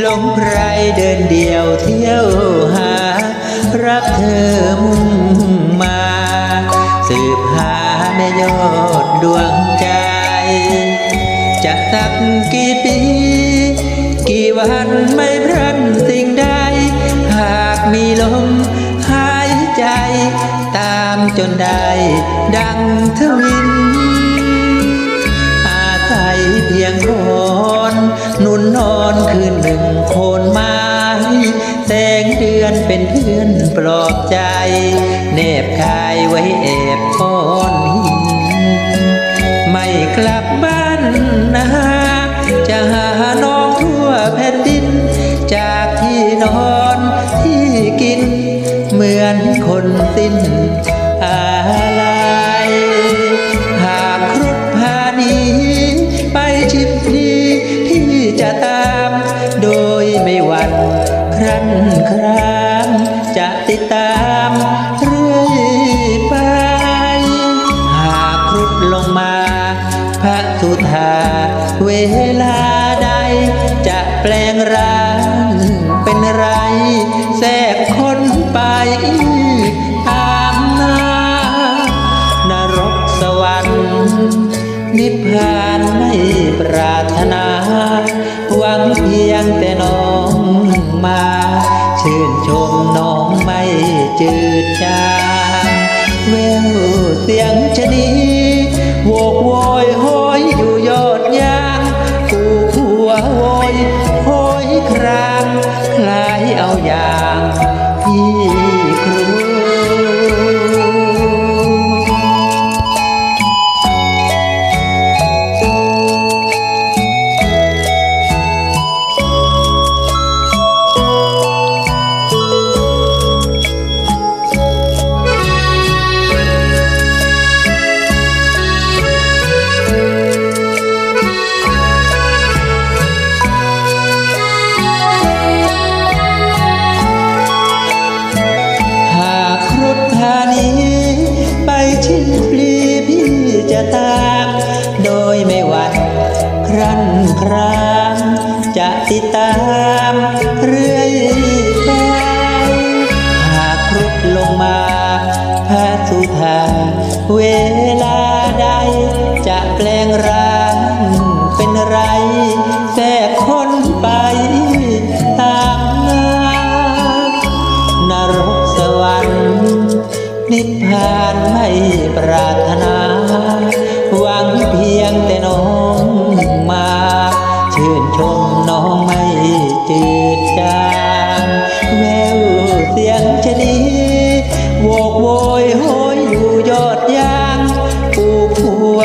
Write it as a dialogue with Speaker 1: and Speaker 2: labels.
Speaker 1: หลงใครเดินเดียวเที่ยวหา รักเธอมุ่งมา สืบหาแม่ยอดดวงใจ จะสักกี่ปี กี่วันไม่พรันสิ่งใด หากมีลมหายใจ ตามจนได้ดังทวิน อาศัยเพียงคนนุ่นนอนคืนหนึ่ง แสงเดือนเป็นเพื่อนปลอบใจเนบกายไว้แอบก้อนหิน ไม่กลับบ้านนาจะหาน้องทั่วแผ่นดิน จากที่นอนที่กิน เหมือนคนสิ้นอาา เวลาใด จะแปลงร่างเป็นไร แทรกคนไปตามนานรกสวรรค์นิพพานไม่ปรารถนา หวังเพียงแต่น้องมา ชื่นชมน้องไม่จืดจางแววเสียงชะนีโวกโวยโห โวยโหยครางคลายเอาอย่างพี่ามเรื่อยไปหากครุฑลงมาพระสุธาเวลาใด จะแปลงร่างเป็นไรแทรกคนไปตามน้านรกสวรรค์นิพพานไม่ปรารถนา